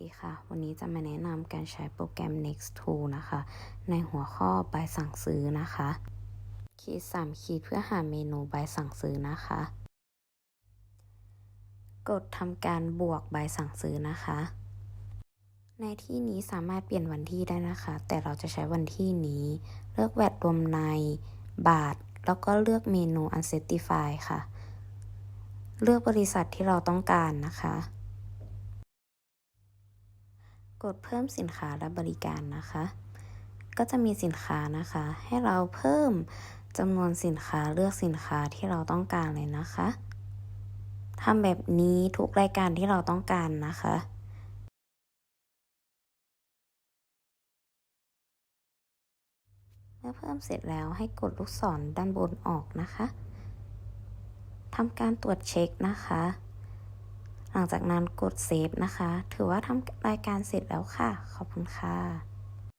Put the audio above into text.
ดีค่ะ วันนี้จะมาแนะนำการใช้โปรแกรม Next Tool นะคะ ในหัวข้อใบสั่งซื้อนะคะ คีย์3คีย์เพื่อหาเมนูใบสั่งซื้อนะคะ กดทำการบวกใบสั่งซื้อนะคะ ในที่นี้สามารถเปลี่ยนวันที่ได้นะคะ แต่เราจะใช้วันที่นี้ เลือกแวดรวมใน บาท แล้วก็เลือกเมนู Uncertify ค่ะ เลือกบริษัทที่เราต้องการนะคะ กดเพิ่มสินค้าและบริการนะคะ ก็จะมีสินค้านะคะ ให้เราเพิ่มจำนวนสินค้าเลือกสินค้าที่เราต้องการเลยนะคะทำแบบนี้ทุกรายการที่เราต้องการนะคะเมื่อเพิ่มเสร็จแล้วให้กดลูกศรด้านบนออกนะคะทำการตรวจเช็คนะคะ ลังจากนั้นกดเซฟนะคะ ถือว่าทำรายการเสร็จแล้วค่ะ ขอบคุณค่ะ